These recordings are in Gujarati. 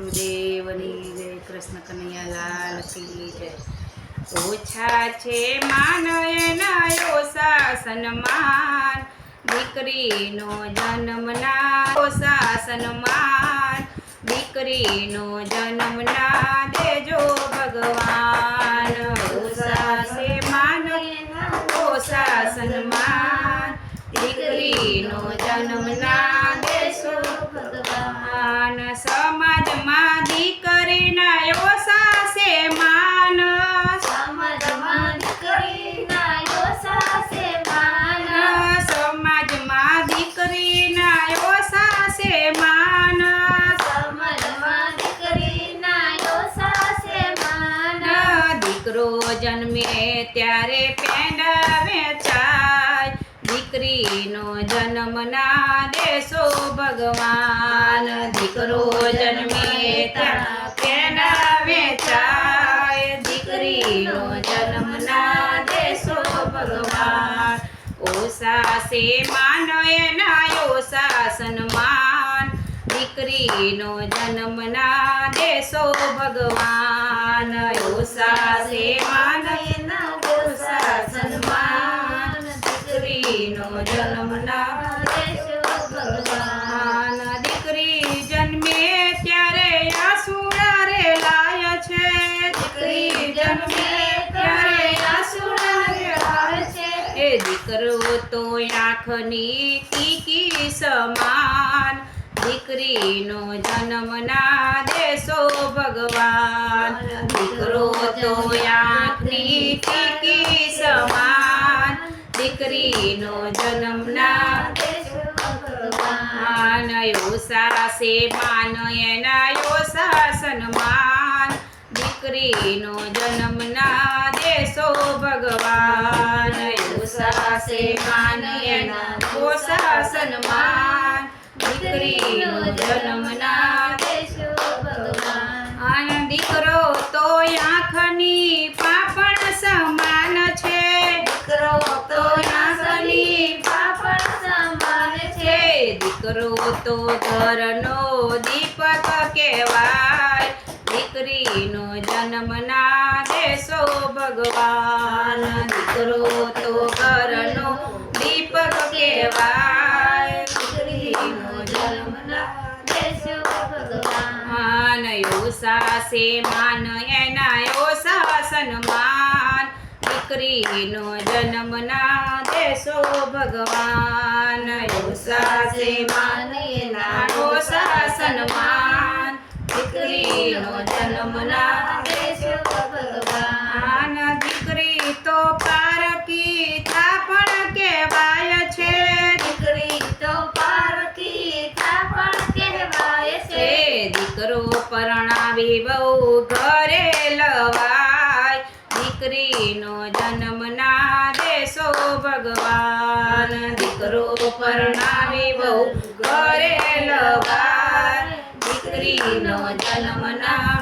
ગુરુદેવની જય, કૃષ્ણ કનૈયાલાલ કી જય. ઓછા છે માન એના ઓછા સન્માન દીકરીનો જન્મ ના ઓછા સન્માન દીકરીનો જન્મ ના દેજો ભગવાન. ઓછા છે માન એના ઓછા સન્માન દીકરીનો જન્મ ના દેશો ભગવાન સમાજમાં દીકરીના ઓછા છે માન સમાજમાં દીકરીના ઓછા છે માન દીકરો જન્મે ત્યારે પેંડા વેચાય દીકરીનો જન્મ ના દેશો ભગવાન. દીકરો જન્મે પેંડા વેચાય. દીકરીનો જન્મ ના દેશો ભગવાન. ઓસા સે માન એના ઓસા સન્માન દીકરીનો જન્મ ના દેશો ભગવાન. ઓસા માન એના ઓસા સન્માન દીકરીનો જન્મ ના ભગવાન દીકરી જન્મે ત્યારે આસુડા રે લાય છે દીકરી જન્મે ત્યારે આસુડા રે લાય છે એ દીકરો તો આંખની કીકી સમાન, દીકરીનો જન્મ ના દેશો ભગવાન. દીકરો તો આંખની કીકી સમાન, દીકરીનો જન્મ ના માન યોસા સે માન એના યોસા સન્માન દીકરીનો જન્મ ના દેશો ભગવાન યોસા સે માન એના યોસા સન્માન દીકરીનો જન્મ ના આન દીકરો તો આંખની પાપણ સમાન છે. દીકરો તો આંખની પાપણ સમાન છે. દીકરો તો ઘરનો દીપક કહેવાય. દીકરીનો જન્મ ના દેશો ભગવાન દીકરો તો ઘરનો દીપક કહેવાય દીકરીનો જન્મ ના માન યોસા સે માન, એના સાસન માન. દીકરીનો જન્મ ના દેશો ભગવાન. યોસા સે માન, એના સાસન માન. દીકરીનો જન્મ ના દેશો ભગવાન દીકરી તો પારકી થાપણ કહેવાય છે દીકરી તો પારકી થાપણ કહેવાય છે દીકરો પરણાવી બહુ ઘરે લવાય જન્મ ના દેશો, ભગવાન. દીકરો પરણાવી બહુ ઘરે લવાય દીકરીનો જન્મ ના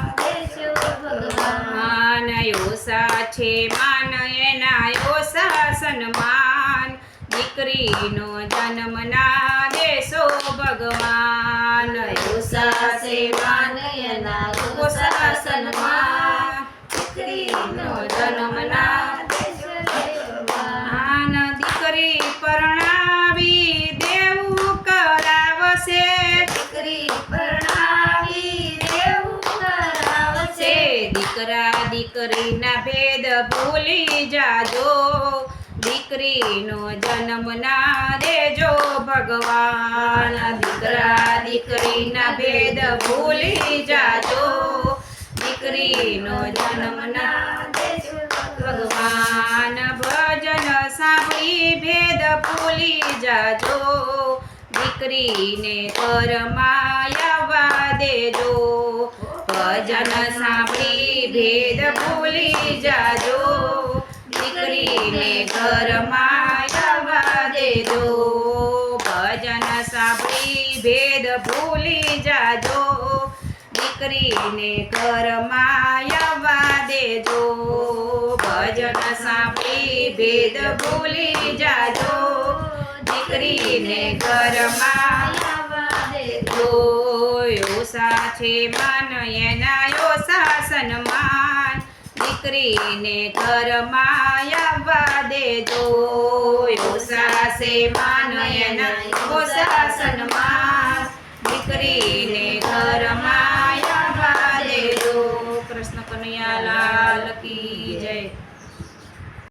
માન યોસા છે માન, એના યોસા સન્માન દીકરીનો જન્મ ના દેશો, ભગવાન યોસા છે માન એના યોસા સન્માન દીકરીનો જન્મ ના માન દીકરી પરણાવી દેવું કરાવશે દીકરી પરણાવી દેવું કરાવશે દીકરા દીકરીના ભેદ ભૂલી જાજો. દીકરીનો જન્મ ના દેજો ભગવાન. દીકરા દીકરીના ભેદ ભૂલી જાજો. દીકરીનો જન્મ ના દેજો ભગવાન. ભજન સાંભળી ભેદ ભૂલી જાજો. દીકરીને કરમાયવા દેજો. ભજન સાંભળી ભેદ ભૂલી જાજો. દીકરીને કરમાયવા દેજો. ભજન સાંભળી ભેદ ભૂલી જાજો. દીકરીને કરમાયવા દેજો. ભજન સાંભળી ભેદ ભૂલી જાજો. દીકરીને ઘરમાં ઓસા છે માન એના ઓસા સન્માન દીકરીને ઘરમાં આવવા દેજો. ઓસા છે માન એના ઓસા સન્માન